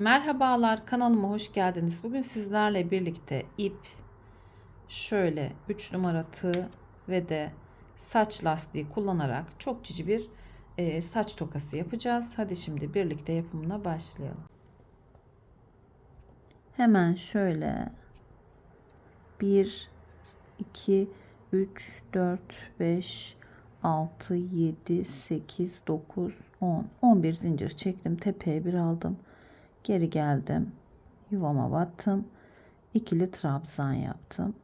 Merhabalar kanalıma hoş geldiniz. Bugün sizlerle birlikte ip, şöyle 3 numara tığ ve de saç lastiği kullanarak çok cici bir e, saç tokası yapacağız. Hadi şimdi birlikte yapımına başlayalım. Hemen şöyle 1 2 3 4 5 6 7 8 9 10 11 zincir çektim tepeye bir aldım geri geldim. Yuvama battım. İkili trabzan yaptım.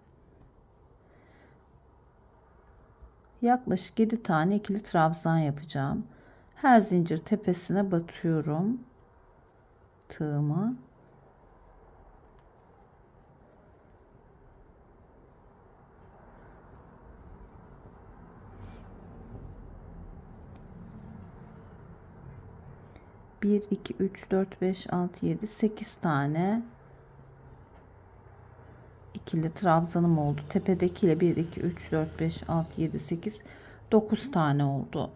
Yaklaşık 7 tane ikili trabzan yapacağım. Her zincir tepesine batıyorum. Tığımı bir iki üç dört beş altı yedi sekiz tane ikili trabzanım oldu. Tepedekiyle 1 2 3 4 5 6 7 8 9 tane oldu.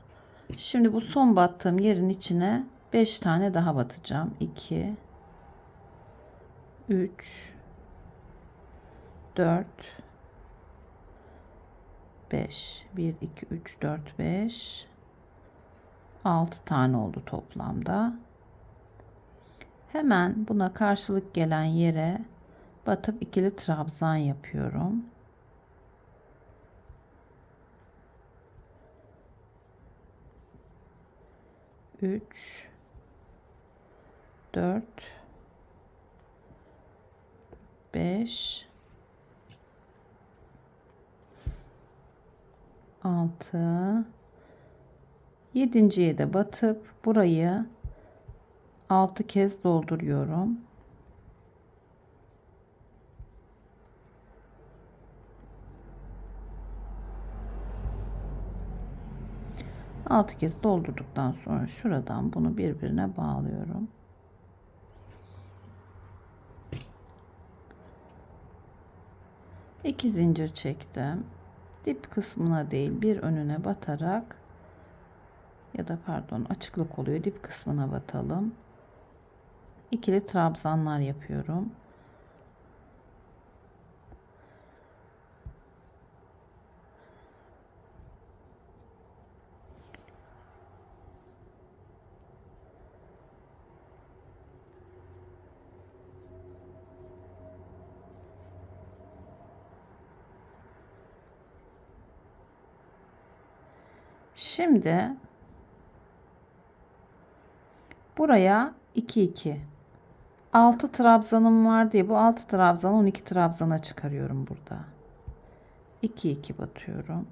Şimdi bu son battığım yerin içine 5 tane daha batacağım. 2 3 4 5 1 2 3 4 5 6 tane oldu toplamda. Hemen buna karşılık gelen yere batıp ikili trabzan yapıyorum. Üç, dört, beş, altı, yedinciye de batıp burayı altı kez dolduruyorum. 6 kez doldurduktan sonra şuradan bunu birbirine bağlıyorum. İki zincir çektim. Dip kısmına değil bir önüne batarak ya da pardon açıklık oluyor. Dip kısmına batalım. İkili trabzanlar yapıyorum. Şimdi buraya 2 2 6 trabzanım var diye bu 6 trabzanı 12 trabzana çıkarıyorum burada. 2 2 batıyorum.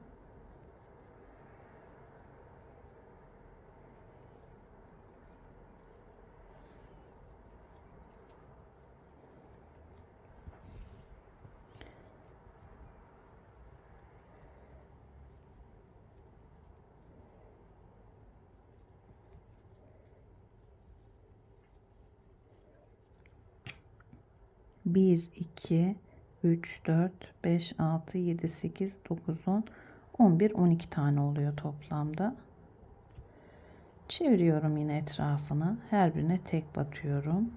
Bir, iki, üç, dört, beş, altı, yedi, sekiz, dokuz, on, on bir, on iki tane oluyor toplamda. Çeviriyorum yine etrafını. Her birine tek batıyorum.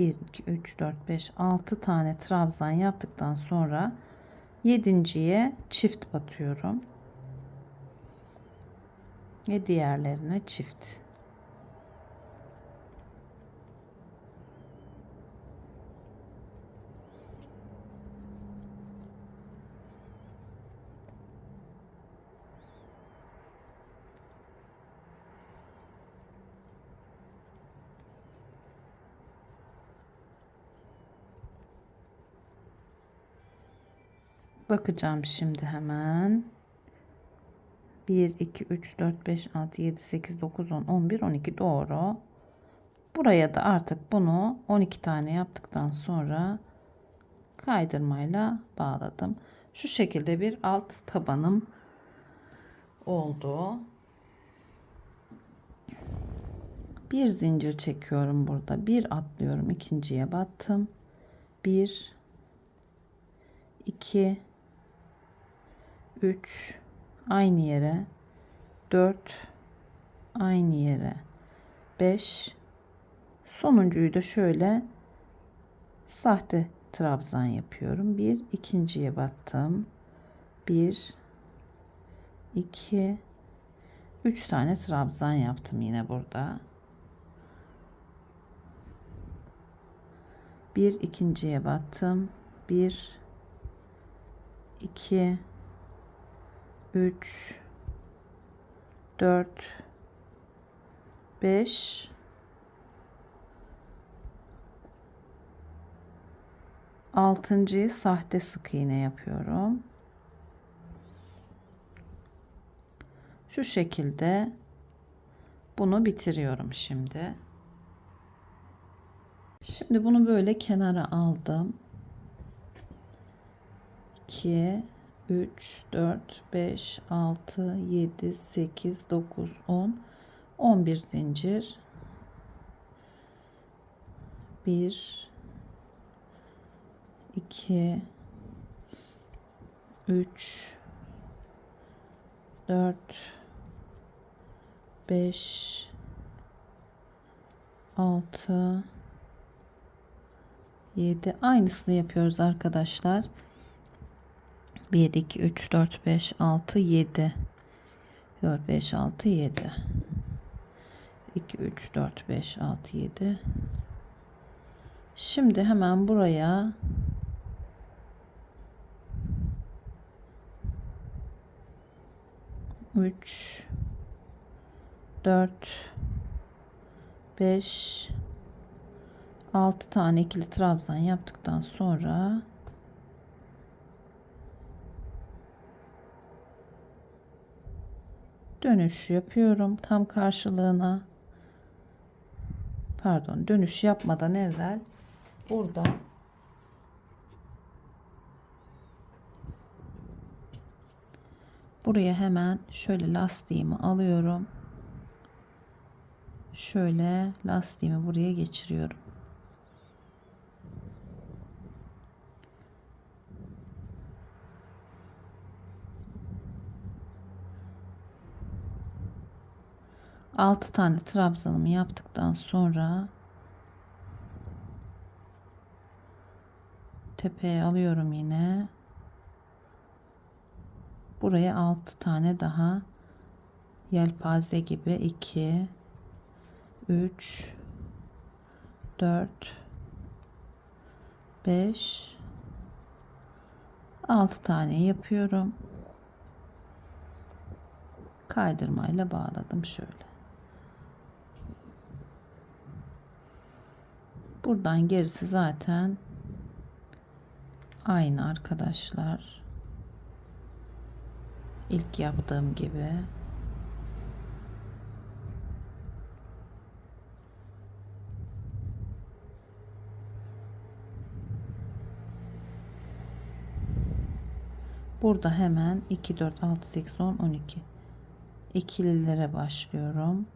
Bir, iki, üç, dört, beş, altı tane trabzan yaptıktan sonra yedinciye çift batıyorum. Ve diğerlerine çift. Bakacağım şimdi hemen. 1, 2, 3, 4, 5, 6, 7, 8, 9, 10, 11, 12 doğru. Buraya da artık bunu 12 tane yaptıktan sonra kaydırmayla bağladım. Şu şekilde bir alt tabanım oldu. Bir zincir çekiyorum burada. Bir atlıyorum. ikinciye battım. 1 2 3 aynı yere 4 aynı yere 5 sonuncuyu da şöyle sahte trabzan yapıyorum. Bir ikinciye battım. Bir iki üç tane trabzan yaptım yine burada. Bir ikinciye battım. Bir iki üç dört beş altıncıyı sahte sık iğne yapıyorum. Şu şekilde bunu bitiriyorum şimdi. Şimdi bunu böyle kenara aldım. 2 3 4 5 6 7 8 9 10 11 zincir. 1 2 3 4 5 6 7 aynısını yapıyoruz arkadaşlar 1 2 3 4 5 6 7 4 5 6 7 2 3 4 5 6 7 şimdi hemen buraya üç dört beş altı tane ikili trabzan yaptıktan sonra dönüş yapıyorum tam karşılığına. Pardon dönüş yapmadan evvel burada buraya hemen şöyle lastiğimi alıyorum. Şöyle lastiğimi buraya geçiriyorum altı tane trabzanımı yaptıktan sonra tepeye alıyorum yine. Buraya altı tane daha yelpaze gibi. 2 3 4 5 6 tane yapıyorum. Kaydırmayla bağladım şöyle buradan gerisi zaten aynı arkadaşlar. İlk yaptığım gibi. Burada hemen 2 4 6 8 10 12 ikililere başlıyorum.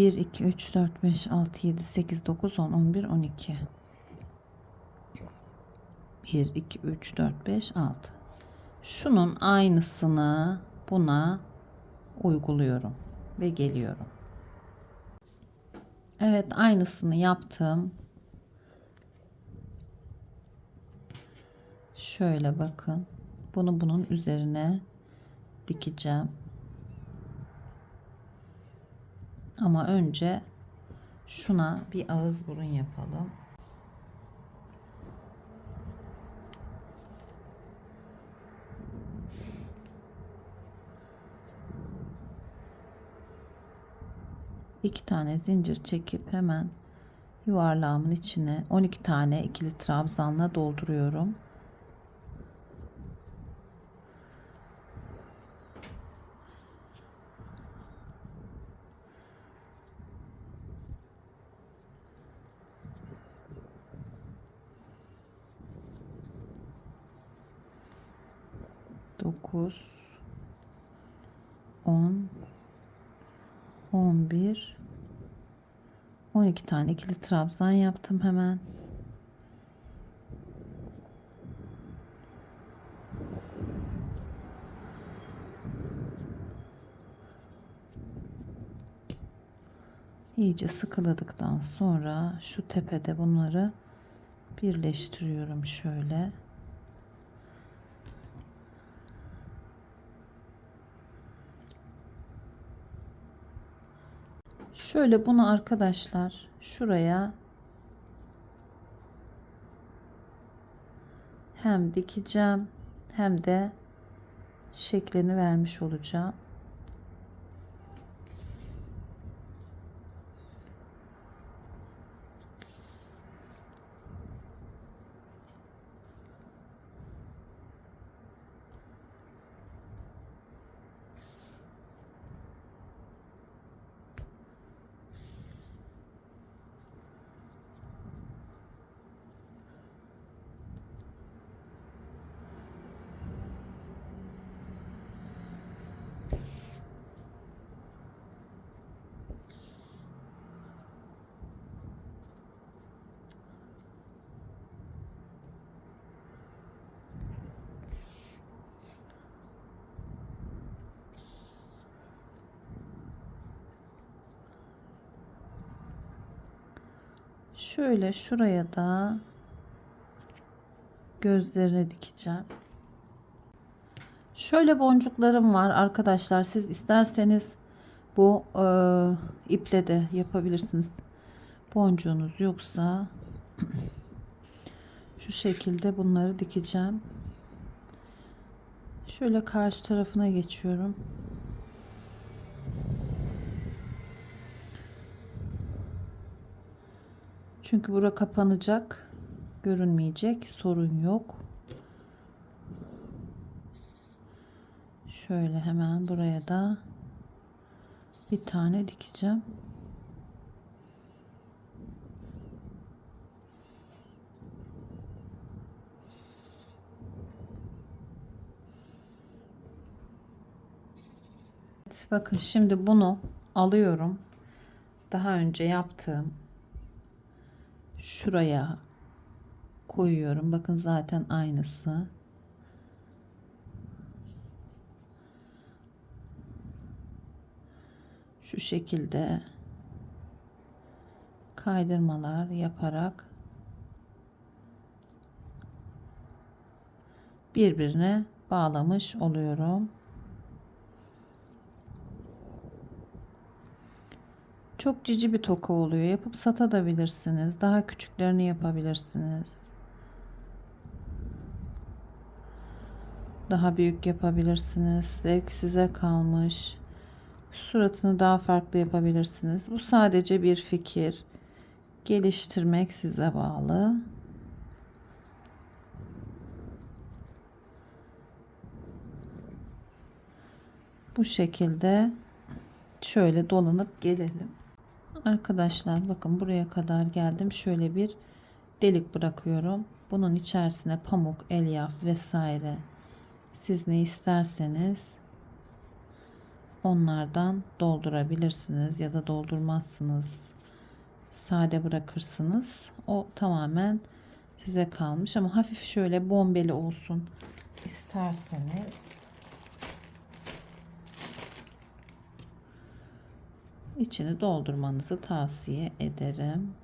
Bir, iki, üç, dört, beş, altı, yedi, sekiz, dokuz, on, on bir, on iki. Bir, iki, üç, dört, beş, altı. Şunun aynısını buna uyguluyorum ve geliyorum. Evet aynısını yaptım. Şöyle bakın. Bunu bunun üzerine dikeceğim. Ama önce şuna bir ağız burun yapalım. iki tane zincir çekip hemen yuvarlağımın içine 12 tane ikili trabzanla dolduruyorum. 9 10 11 12 tane ikili trabzan yaptım hemen. İyice sıkıladıktan sonra şu tepede bunları birleştiriyorum şöyle. Şöyle bunu arkadaşlar şuraya hem dikeceğim hem de şeklini vermiş olacağım. Şöyle şuraya da gözlerine dikeceğim. Şöyle boncuklarım var arkadaşlar. Siz isterseniz bu e, iple de yapabilirsiniz. Boncuğunuz yoksa şu şekilde bunları dikeceğim. Şöyle karşı tarafına geçiyorum. Çünkü bura kapanacak. Görünmeyecek. Sorun yok. Şöyle hemen buraya da bir tane dikeceğim. Bakın şimdi bunu alıyorum. Daha önce yaptığım şuraya koyuyorum. Bakın zaten aynısı. Şu şekilde kaydırmalar yaparak birbirine bağlamış oluyorum. Çok cici bir toka oluyor. Yapıp satabilirsiniz. Daha küçüklerini yapabilirsiniz. Daha büyük yapabilirsiniz. Zevk size kalmış. Suratını daha farklı yapabilirsiniz. Bu sadece bir fikir. Geliştirmek size bağlı. Bu şekilde şöyle dolanıp gelelim. Arkadaşlar bakın buraya kadar geldim. Şöyle bir delik bırakıyorum. Bunun içerisine pamuk, elyaf vesaire siz ne isterseniz onlardan doldurabilirsiniz ya da doldurmazsınız. Sade bırakırsınız. O tamamen size kalmış ama hafif şöyle bombeli olsun isterseniz içini doldurmanızı tavsiye ederim.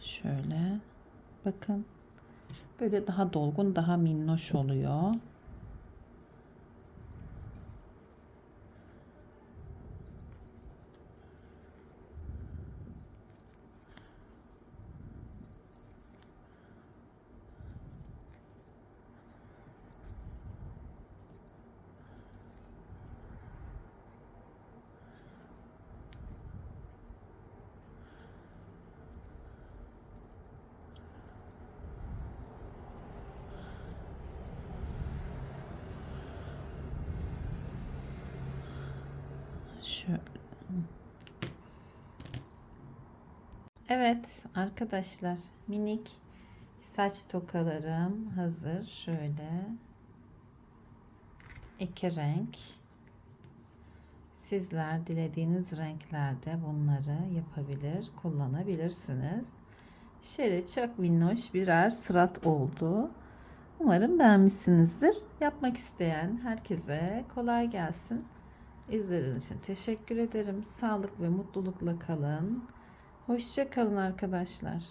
Şöyle bakın böyle daha dolgun daha minnoş oluyor. Şöyle. Evet arkadaşlar minik saç tokalarım hazır. Şöyle iki renk. Sizler dilediğiniz renklerde bunları yapabilir, kullanabilirsiniz. Şöyle çok minnoş birer sırat oldu. Umarım beğenmişsinizdir. Yapmak isteyen herkese kolay gelsin. İzlediğiniz için teşekkür ederim. Sağlık ve mutlulukla kalın. Hoşça kalın arkadaşlar.